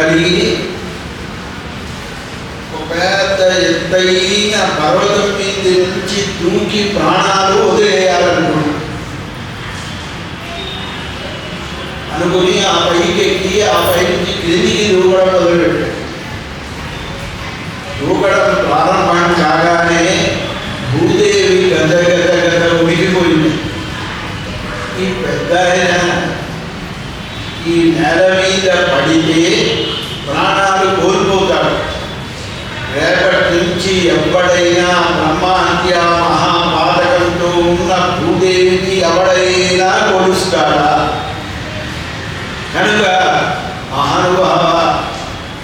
కలిగి ఒక పెద్ద ఎత్తైన పర్వతం మీద నుంచి దూకి ప్రాణాలు వదిలేయాలనుకున్నాడు అనుకుని ఆ పైకి ఎక్కి ఆ పై నుంచి క్రిందికి దూకడం మొదలుపెట్టాడు దూకడం ప్రారంభం కాగానే భూదేవి గద గద గద ఉనికిపోయింది ఈ పెద్ద ఆయన ఈ నేల మీద పడితే ప్రాణాలు కోల్పోతాడు రేపటి నుంచి ఎప్పుడైనా బ్రహ్మహత్య మహాపాతకంతో ఉన్న భూదేవికి ఎవడైనా కొలుస్తాడా? కనుక మహానుభావ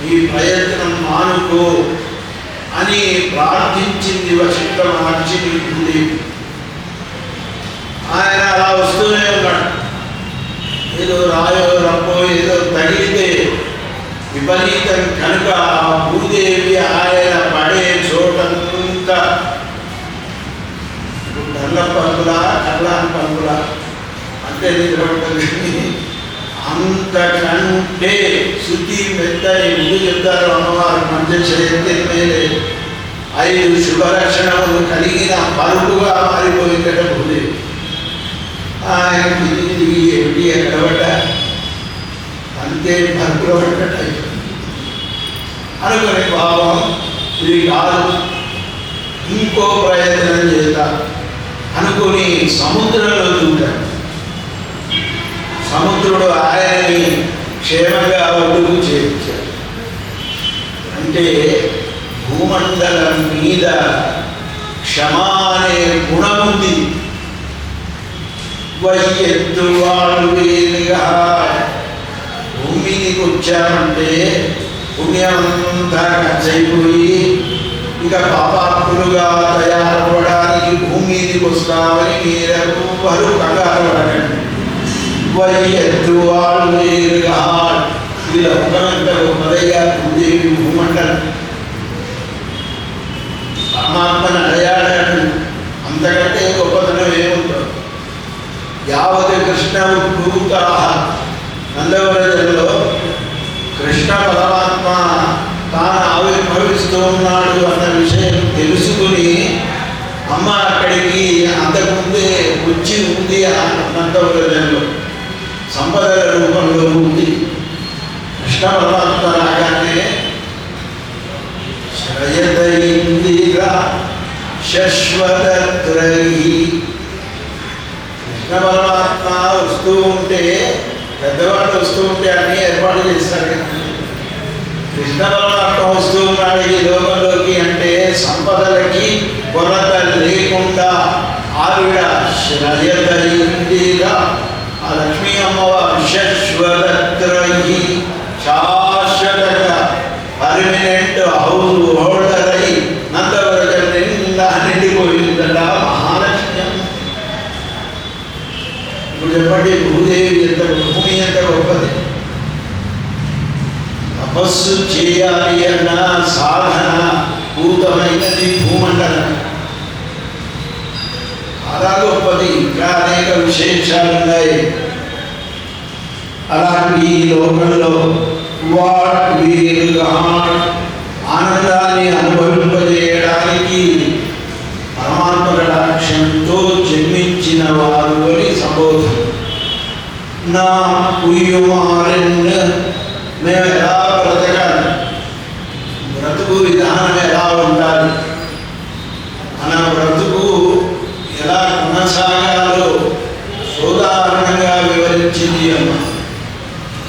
ఈ ప్రయత్నం మానుకో అని ప్రార్థించింది వశిష్ఠ మహర్షిని భూదేవి. ఆయన అలా వస్తూనే ఉన్నాడు. ఏదో రాయో రప్పో ఏదో విపరీతం కనుక ఆ భూదేవి ఆయన పడే చోటంతా కళ్ళ పంపుల కళ్ళాన్ పంపుల అంటే నిద్రపడుతుంది అంతకంటే శుద్ధి మెత్తని ముందు చెప్తారు అమ్మవారు మంచి శరీరం మేలే. ఐదు శుభలక్షణములు కలిగిన పరుపుగా మారిపోయిందట భూదేవి. ఆయన తిరిగి దిగి ఏమిటి ఎక్కడ అంతే పరుపులో పడ్డట అనుకునే భావం ఇది కాదు ఇంకో ప్రయత్నం చేద్దాం అనుకుని సముద్రంలో దూకాడు సముద్రుడు ఆయనని క్షేమంగా ఒడ్డుకు చేర్చాడు అంటే భూమండలం మీద క్షమా అనే గుణముంది వయ్యెత్తు వాళ్ళు భూమికి వచ్చామంటే పుణ్యమంతా ఖర్చయిపోయి ఇక పాపాత్ములుగా తయారవడానికి భూమి మీదకి వస్తామని మీరెవ్వరూ కంగారు పడకండి. వయ్యెత్తు వాడు వేలుగా ఇలా గొప్పదయ్యా భూదేవి భూమండలం. పరమాత్మను అడయాడాడు అంతకంటే గొప్పతనం ఏముంటుంది యావత్ కృష్ణ భూత నందవరజంలో కృష్ణ పరమాత్మ ఆవిర్భవిస్తూ ఉన్నాడు అన్న విషయం తెలుసుకుని అమ్మ అక్కడికి అంతకుముందే వచ్చి ఉంది ఆ సంపద సంపదల రూపంలో ఉంది. కృష్ణ పరమాత్మ రాగానే శ్రయతైందిరా శశ్వతత్రై కృష్ణ పరమాత్మ వస్తూ ఉంటే పెద్దవాళ్ళు వస్తూ ఉంటే అన్నీ ఏర్పాటు చేస్తారు కదా. కృష్ణ పరమాత్మ వస్తూ ఉన్నాడు ఈ లోకంలోకి అంటే సంపదలకి కొరత లేకుండా ఆవిడ శ్రయతైందిగా ఆ లక్ష్మీ అమ్మవారు శశ్వతత్రయి శాశ్వతంగా పర్మనెంట్ హౌస్ హోల్డర్ అయి నందవరజం నిండా నిండిపోయిందట మహాలక్ష్మి ఇప్పుడు చెప్పండి భూదేవి ఎంత భూమి ఎంత గొప్పది? తపస్సు చేయాలి అన్న సాధన భూతమైనది భూమండలం చాలా గొప్పది ఇంకా అనేక విశేషాలు ఉన్నాయి అలాంటి ఈ లోకంలో వాట్ వీల్ ఆనందాన్ని అనుభవింపజేయడానికి పరమాత్మ కటాక్షంతో జన్మించిన వారు అని సంబోధన నా ఉయ్యుమారెన్ మేము ఎలా బ్రతకాలి బ్రతుకు విధానం ఎలా ఉండాలి? మన బ్రతుకు ఎలా కొనసాగాలో సోదాహరణంగా వివరించింది అమ్మ.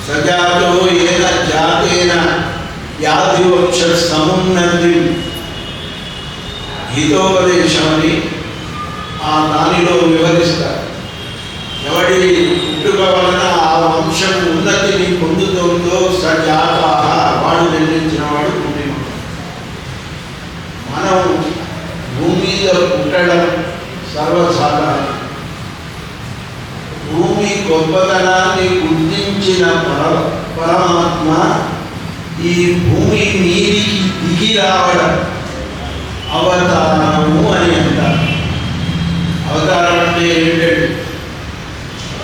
సజాతో ఏన జాతేన యాదివక్ష సమున్నది హితోపదేశమని ఆ దానిలో వివరిస్తారు. ఎవడి పుట్టుక వలన ఆ వంశం ఉన్నతిని పొందుతుందో సజాత వాడు నిర్మించిన వాడు మనం భూమి మీద పుట్టడం సర్వసాధారణం. భూమి గొప్పతనాన్ని గుర్తించిన పర పరమాత్మ ఈ భూమి మీదికి దిగి రావడం అవతారము అని అంటారు. అవతారం అంటే ఏంటంటే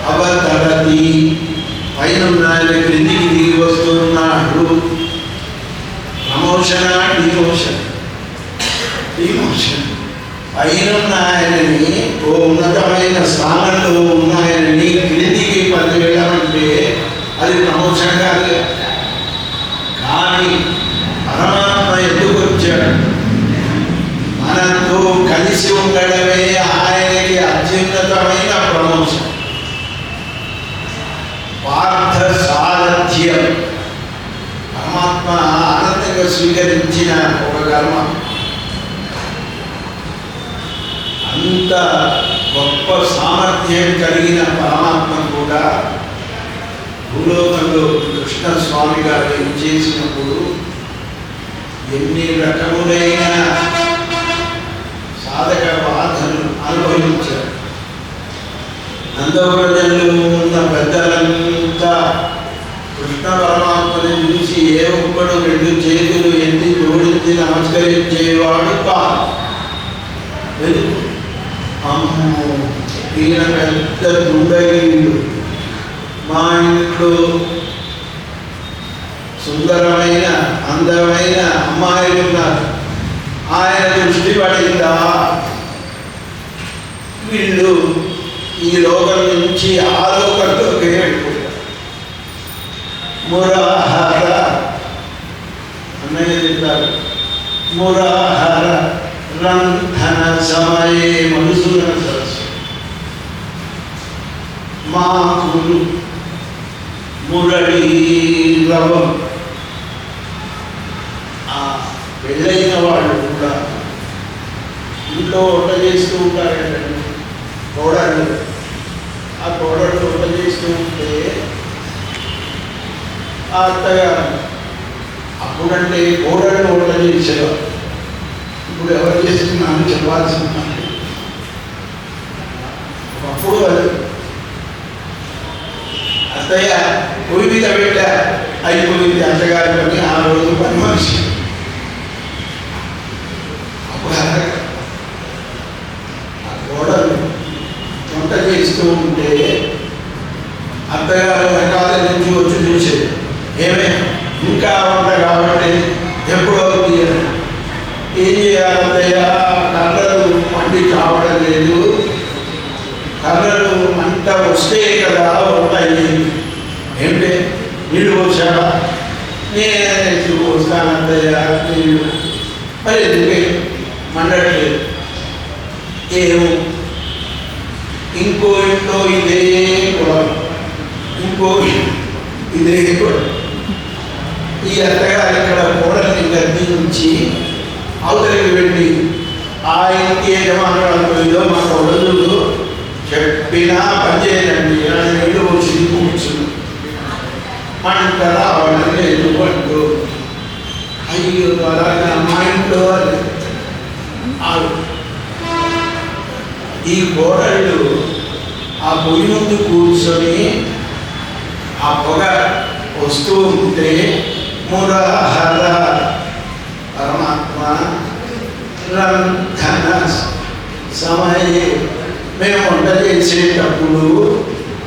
అవతరతి పైన ఆయన క్రిందికి దిగి వస్తున్నాడు ప్రమోషన్ పైన ఆయనని ఓ ఉన్నతమైన స్థానంలో ఉన్న ఆయనని క్రిందికి పది అది ప్రమోషన్ కాదు కానీ పరమాత్మ ఎందుకు వచ్చాడు? మనతో కలిసి ఉండడమే ఆయనకి అత్యున్నతమైన ప్రమోషన్ పార్థ సారథ్యం. పరమాత్మ ఆనందంగా స్వీకరించిన ఒక కర్మ. గొప్ప సామర్థ్యం కలిగిన పరమాత్మ కూడా భూలోకంలో కృష్ణ స్వామి గారు ఏం చేసినప్పుడు ఎన్ని రకములైన సాధక బాధను అనుభవించారు. నందవ్రజంలో ఉన్న పెద్దలంతా కృష్ణ పరమాత్మని చూసి ఏ ఒక్కడు రెండు చేతులు ఎన్ని జోడించి నమస్కరించేవాడు కాదు వెతుకు అమ్మో ఈయన పెద్ద దుండగీయుడు మా ఇంట్లో సుందరమైన అందమైన అమ్మాయిలు ఉన్నారు ఆయన దృష్టి పడిందా? వీళ్ళు ఈ లోకం నుంచి ఆ లోకంలోకి వెళ్ళిపోతారు మురాహార అన్నయ్య చెప్తారు మురాహార రంధన సమయే మధుసూదన సరస్సు మా ఆ పెళ్ళైన వాళ్ళు కూడా ఇంట్లో వంట చేస్తూ ఉంటారు కదండి కోడళ్ళు. ఆ కోడళ్ళు వంట చేస్తూ ఉంటే ఆ అత్తగారు అప్పుడంటే కోడళ్ళు వంట చేసేవారు ఇప్పుడు ఎవరు చేస్తున్నారని చెప్పాల్సిన పని. అప్పుడు అది అత్తయ్య పొయ్యి మీద పెట్టా. అయిపోయింది అత్తగారి పని ఆ రోజు పని మనిషి. అప్పుడు ఆ కోడలు వంట చేస్తూ ఉంటే అత్తగారు వెనకాల నుంచి వచ్చి చూసేది ఏమే ఇంకా వంట కాబట్టి ఎప్పుడు అవుతుంది అని. ఏం చేయాలయ్య కర్రలు మండి కావడం లేదు కర్రలు మంట వస్తే కదా వంట అయ్యింది ఏమిటి నీళ్ళు పోసావా నేను ఎట్లు మరి ఎందుకే మండట్లేదు. ఏమో. ఇంకో ఇంట్లో ఇదే గొడవ. ఇంకో ఇదే గొడవ. ఈ అత్తగారు ఇక్కడ కోడల్ని గద్దె నుంచి అవతలికి వెళ్ళి ఆ ఇంటి యజమానురాలు ఏదో మా కొడుకు చెప్పినా పనిచేయండి అని నీళ్ళు వచ్చి కూర్చుని మంట రావడం లేదు పట్టు అయ్యో అలాగే మా ఇంట్లో ఈ కోడళ్ళు ఆ పొయ్యి ముందు కూర్చొని ఆ పొగ వస్తూ ఉంటే మురహర పరమాత్మ రంధన సమయే. మేము వంట చేసేటప్పుడు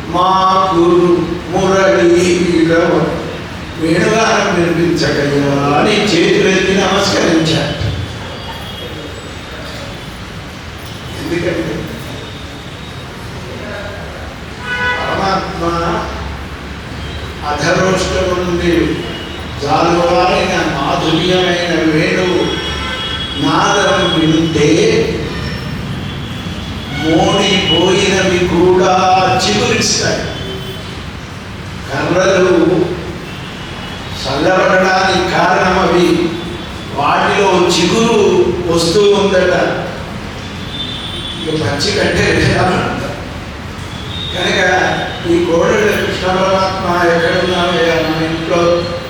మా గురు మురళి వేణుగానం వినిపించగయ్యా అని చేతులెత్తి నమస్కరించారు ఎందుకంటే పరమాత్మ అధరోష్టం నుండి జాలువారైన మాధుర్యమైన వేణువు నాదం వింటే మోడిపోయినవి కూడా చిగురిస్తాయి సంగతులు చల్లబడడానికి కారణం అవి వాటిలో చిగురు వస్తూ ఉందట. ఇక పచ్చి కంటే కనుక ఈ కోడళ్ళ కృష్ణ పరమాత్మ ఎక్కడున్నావయ్యా మన ఇంట్లో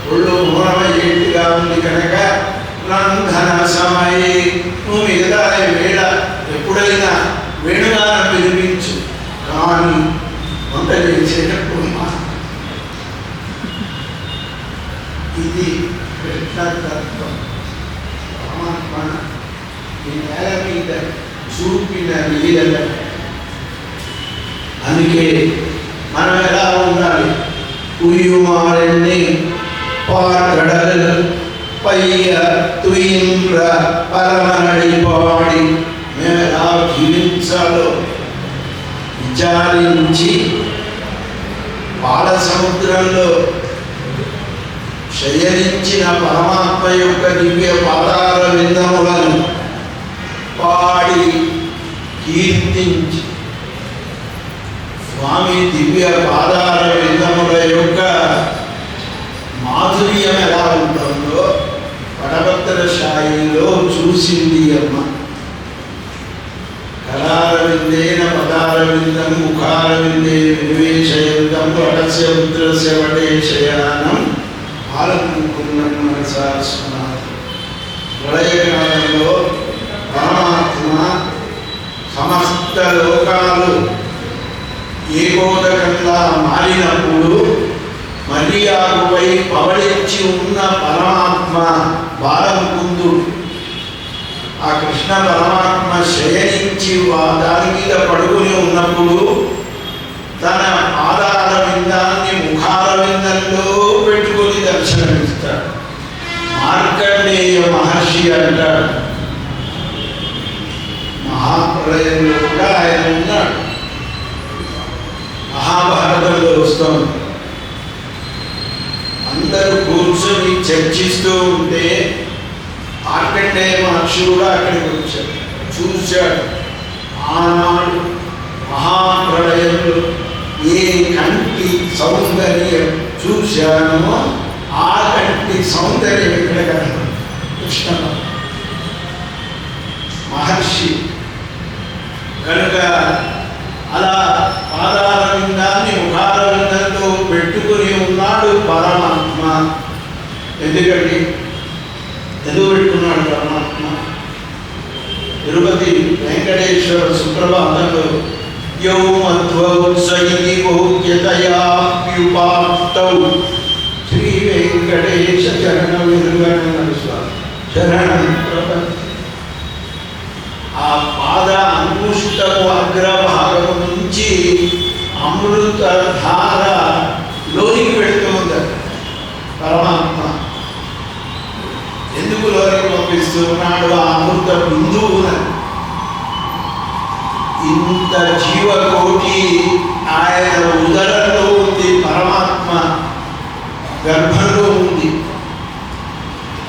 ఒళ్ళు మూలమయ్యేట్టుగా ఉంది కనుక రంధన సమయే నువ్వు మిగతా వేళ ఎప్పుడైనా వేణుగానం వినిపించు కానీ వంట చేసేటప్పుడు మా ఇది కృష్ణతత్వం పరమాత్మ నేల మీద చూపిన లీలలు అందుకే మనం ఎలా ఉండాలి? ఉయ్యుమారెన్ని పార్కడలు పయ్య తుయింద్ర పరమనడిపాడి మేము ఎలా జీవించాలో విచారించి పాల సముద్రంలో శయనించిన పరమాత్మ యొక్క దివ్య పాదాల విందములను పాడి కీర్తించి స్వామి దివ్య పాదాల విందముల యొక్క మాధుర్యం ఎలా ఉంటుందో పడభద్ర శాయిలో చూసింది అమ్మ. కళారవిందేన పదారవిందం ముఖారవిందే వినివేశయంతం వటస్య పుత్రస్య వటేశయానం. ఆలంకున్నం మనసా స్మరామి. ప్రళయకాలంలో పరమాత్మ సమస్త లోకాలు ఏకోదకంగా మారినప్పుడు మరియాకుపై పవళించి ఉన్న పరమాత్మ బాలముకుందుడు ఆ కృష్ణ పరమాత్మ శయనించి వా- దాని మీద పడుకుని ఉన్నప్పుడు తన పాదాల విందాన్ని ముఖాల విందంలో పెట్టుకొని దర్శనమిస్తాడు మార్కండేయ మహర్షి అంటాడు. మహాప్రలయంలో కూడా ఆయన ఉన్నాడు. మహాభారతంలో వస్తుంది అందరూ కూర్చొని చర్చిస్తూ ఉంటే మార్కండేయ మహర్షి కూడా అక్కడికి వచ్చాడు. చూశాడు. ఆనాడు మహాప్రళయంలో ఏ కంటి సౌందర్యం చూశానో ఆ సౌందర్యం ఇక్కడ కృష్ణ మహర్షి కనుక అలా పాదారవిందాన్ని ముఖారవిందంతో పెట్టుకుని ఉన్నాడు పరమాత్మ. ఎందుకంటే ఎందుకు పెట్టుకున్నాడు పరమాత్మ. తిరుపతి వెంకటేశ్వర సుప్రభాతంలో యౌమత్వోత్సైనికోగ్యతయాప్యుపాప్తౌ శ్రీ వెంకటేశ చరణ విరుగణ చరణం ఆ పాద అంకుష్టము అగ్రభాగం నుంచి అమృత ధార లోనికి పెడుతుంది పరమాత్మ ఎందుకు లోనికి పంపిస్తున్నాడు ఆ అమృత బిందువున ఇంత జీవకోటి ఆయన ఉదరంలో ఉంది పరమ గర్భంలో ఉంది.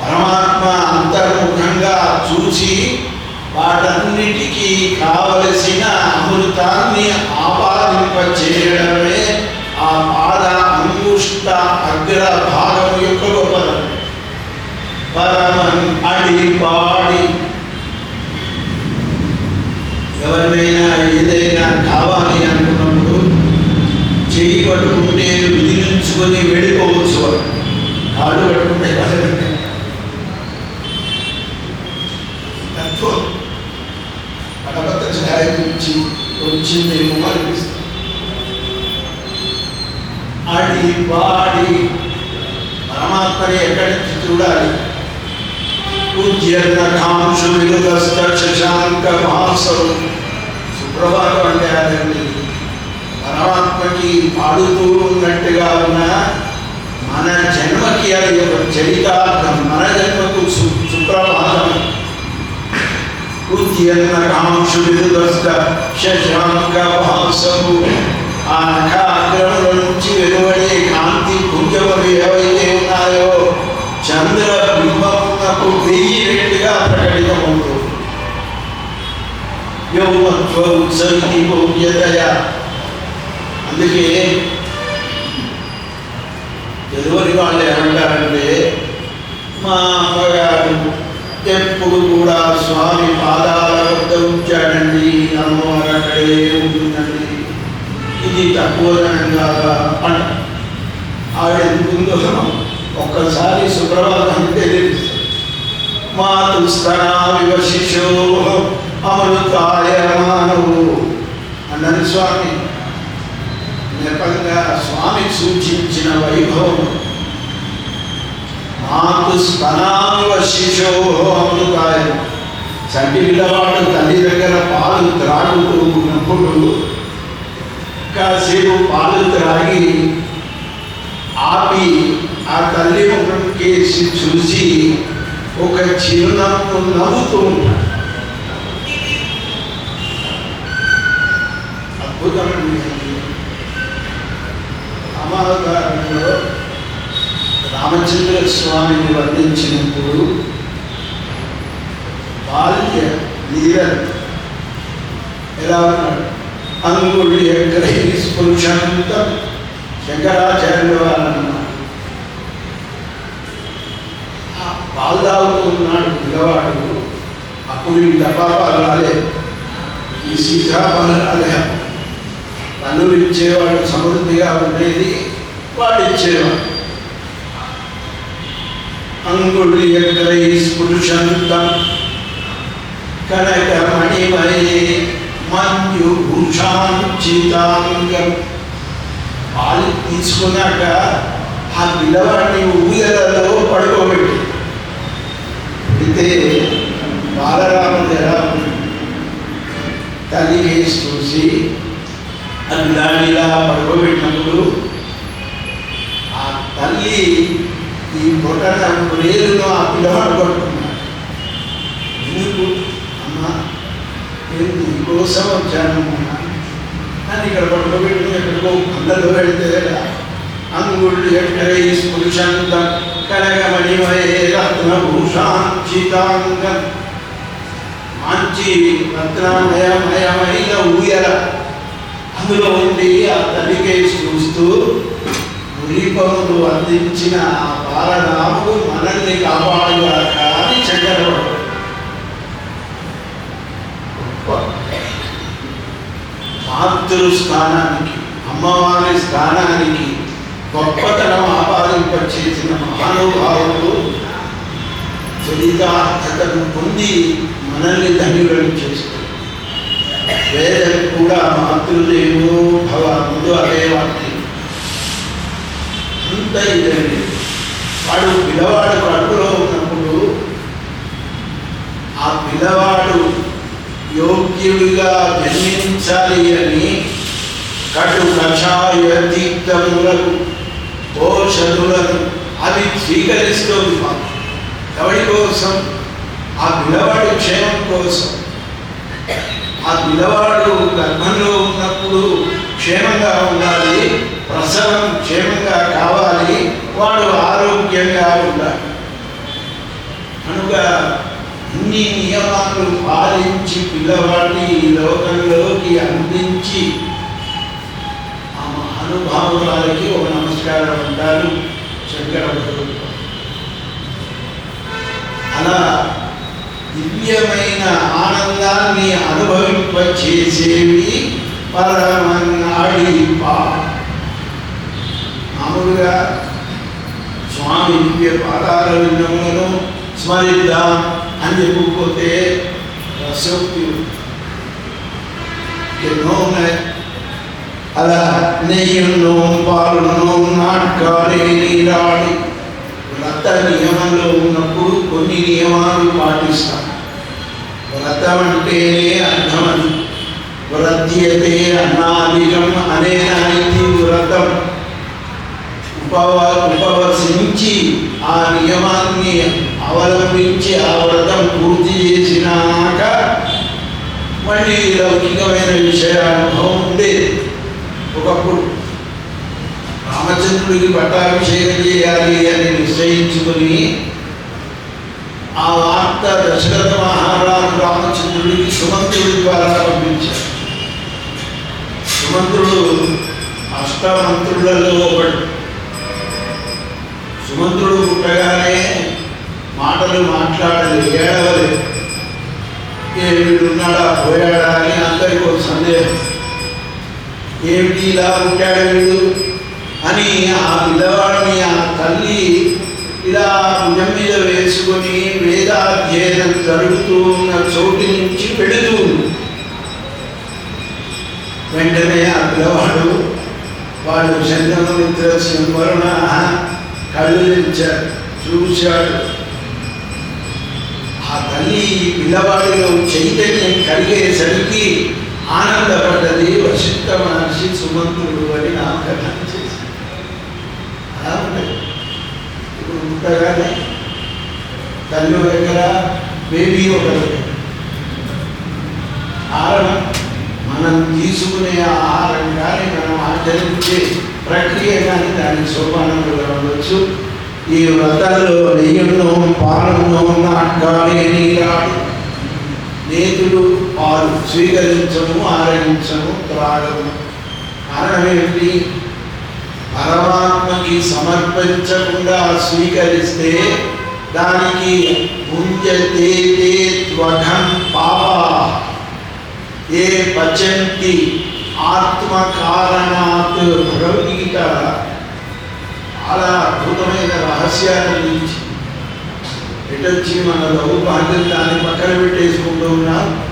పరమాత్మ అంతర్ముఖంగా చూసి వాటన్నిటికీ కావలసిన అమృతాన్ని ఆపాదింపచేయడమే ఆ పాద అంగుష్ట అగ్ర భాగం యొక్క గొప్పదం పరమం అడి పాడి ఎవరినైనా ఏదైనా కావాలి అనుకున్నప్పుడు చేయి పట్టుకుంటే విధిలించుకొని వెళ్ళిపోవచ్చు. వచ్చిందేమో అనిపిస్తుంది ఆడి పాడి పరమాత్మని ఎక్కడి నుంచి చూడాలి? పూజ్యర్నఖాంశు వినుదస్త శశాంక భాసం సుప్రభాతం అంటే అదండి పరమాత్మకి పాడుతూ ఉన్నట్టుగా ఉన్న మన జన్మకి అది ఒక చరితార్థం మన జన్మకు సుప్రభాతం. పూజ్యర్నఖాంశు వినుదస్త శశాంక భాసము ఆ నఖాగ్రముల నుంచి వెలువడే కాంతి పుంజములు ఏవైతే ఉన్నాయో చంద్ర బింబమునకు వెయ్యి రెట్లుగా ప్రకటితమవుతుంది యౌమత్వ ఉత్సవితి భవ్యతయ అందుకే తెలువని వాళ్ళు ఏమంటారంటే మా అమ్మగారు ఎప్పుడు కూడా స్వామి పాదాల వద్ద ఉంచాడండి అమ్మవారు అక్కడే ఉంటుందండి. ఇది తక్కువదనంగా అంట ఆవిడ ఎందుకుందో ఒక్కసారి సుప్రభాతం తెలుస్తుంది మాతుస్తనా వివశిషో అమృతాయ మానవు అన్నది స్వామి. నెపంగా స్వామి సూచించిన వైభవం. మాతు స్తనాంగ శిశో అమృతాయ చంటి పిల్లవాడు తల్లి దగ్గర పాలు త్రాగుతూ ఉన్నప్పుడు కాసేపు పాలు త్రాగి ఆపి ఆ తల్లి ముఖంకి కేసి చూసి ఒక చిరునవ్వు నవ్వుతూ ఉంటాడు. అద్భుతమైన రామావతారంలో రామచంద్ర స్వామిని వర్ణించినప్పుడు బాల్య లీలలు. ఎలా ఉన్నాడు? అంగుళి ఎక్కడై స్పృశంతం శంకరాచార్యుల వారు ఆ పాలు ఉన్నాడు పిల్లవాడు అప్పుడు ఈ డబ్బాపాలు రాలేదు ఈ సీతాపాలు రాలే పనులు ఇచ్చేవాడు సమృద్ధిగా ఉండేది వాడు ఇచ్చేవాడు అంగుళి ఎక్కడై స్పృశంతం కనక మణిమయే మంజు భూషాంచితాంగం పాలు తీసుకున్నాక ఆ పిల్లవాడిని ఊయలలో పడుకోబెట్టి. అయితే బాలరాముడు ఎలా తల్లి వేసి చూసి ఆ పిల్లాడిని ఇలా పడుకోబెట్టినప్పుడు ఆ తల్లి ఈ బొటన వేలును ఆ పిల్లవాడు పట్టుకున్నాడు ఎందుకు? అమ్మ నేను నీకోసం వచ్చాను అమ్మా. అని ఇక్కడ పడుకోబెట్టుకుని ఎక్కడికో అందరిలో వెళ్తే అంగుళ్ళు ఎక్కడై స్పృశంతం కనకమణిమయే రత్నభూషాంచితాంగం మంచి రత్నమయమయమైన ఊయల. అందులో ఉండి ఆ తల్లికే చూస్తూ దీపములు అందించిన ఆ బాలరాముడు మనల్ని కాపాడుగాక అని చంద్రబాబు మాతృ స్థానానికి అమ్మవారి స్థానానికి గొప్పతనం ఆపాదింపచేసిన మహానుభావులు చరితార్థతను పొంది మనల్ని ధన్యులను చేస్తారు వేదం కూడా మాతృదేవో భవ ముందు అదే వాక్యం ఇదండి వాడు పిల్లవాడు కడుపులో ఉన్నప్పుడు ఆ పిల్లవాడు యోగ్యుడిగా జన్మించాలి అని కటు కషాయ తీర్థములకు పోషదులను అది స్వీకరిస్తుంది మాకు ఎవరి కోసం? ఆ పిల్లవాడి క్షేమం కోసం. ఆ పిల్లవాడు గర్భంలో ఉన్నప్పుడు క్షేమంగా ఉండాలి ప్రసవం క్షేమంగా కావాలి వాడు ఆరోగ్యంగా ఉండాలి. కనుక ఇన్ని నియమాలు పాలించి పిల్లవాడిని ఈ లోకంలోకి అందించి ఆ మహానుభావురాలకి ఒక నమస్కారం అంటారు శంకర అలా దివ్యమైన ఆనందాన్ని అనుభవింపచేసేవి పరమన్నాడి మామూలుగా స్వామి దివ్య పాదాల విన్నములను స్మరిద్దాం అని చెప్పుకోతే రసోక్తి ఎన్నో ఉన్నాయి. అలా నెయ్యును పాలును నాటకాలే నీరాడి వ్రత నియమంలో ఉన్నప్పుడు కొన్ని నియమాలు పాటిస్తాం. వ్రతం అంటేనే అర్థమని వ్రత్యతే అన్నాదిగం అనేనానికి వ్రతం ఉపవ ఉపవసించి ఆ నియమాన్ని అవలంబించి ఆ వ్రతం పూర్తి చేసినాక మళ్ళీ లౌకికమైన విషయానుభవం ఉండేది ఒకప్పుడు రామచంద్రుడికి పట్టాభిషేకం చేయాలి అని నిశ్చయించుకుని ఆ వార్త దశరథ మహారాజు రామచంద్రుడికి సుమంతుడి ద్వారా పంపించారు సుమంత్రుడు అష్టమంత్రులలో ఒకడు. సుమంత్రుడు పుట్టగానే మాటలు మాట్లాడలేదు ఏడవలేదు. ఏ వీడున్నాడా పోయాడా అని అందరికీ ఒక సందేహం. ఏమిటి ఇలా పుట్టాడు వీడు అని ఆ పిల్లవాడిని ఆ తల్లి ఇలా భుజం మీద వేసుకొని వేదాధ్యయనం జరుగుతూ ఉన్న చోటు నుంచి పెడుతూ ఉంది. వెంటనే ఆ పిల్లవాడు వాడు చంద్రమిత్ర వలన కళ్ళు చూశాడు. ఆ తల్లి పిల్లవాడిలో చైతన్యం కలిగేసరికి ఆనందపడ్డది వశిష్ఠ మహర్షి సుమంతుడు అని నామకరణం చేశాడు. అలా ఉంటుంది. ఇప్పుడు పుట్టగానే తల్లి దగ్గర బేబీ ఒక దగ్గర. ఆహారం మనం తీసుకునే ఆహారం కానీ మనం ఆచరించే ప్రక్రియ కానీ దానికి సోపానంగా ఉండొచ్చు. ఈ వ్రతాల్లో నెయ్యును పాలను నాటకాలి నీరాడు నేతులు పాలు స్వీకరించము ఆరగించము త్రాగము. కారణం ఏమిటి? పరమాత్మకి సమర్పించకుండా స్వీకరిస్తే దానికి ముంజతే త్వఘం పాప ఏ పచంతి ఆత్మ కారణాత్ భగవద్గీత? చాలా అద్భుతమైన రహస్యాన్ని గురించి ఎటొచ్చి మన దౌర్భాగ్యం దాన్ని పక్కన పెట్టేసుకుంటూ ఉన్నారు?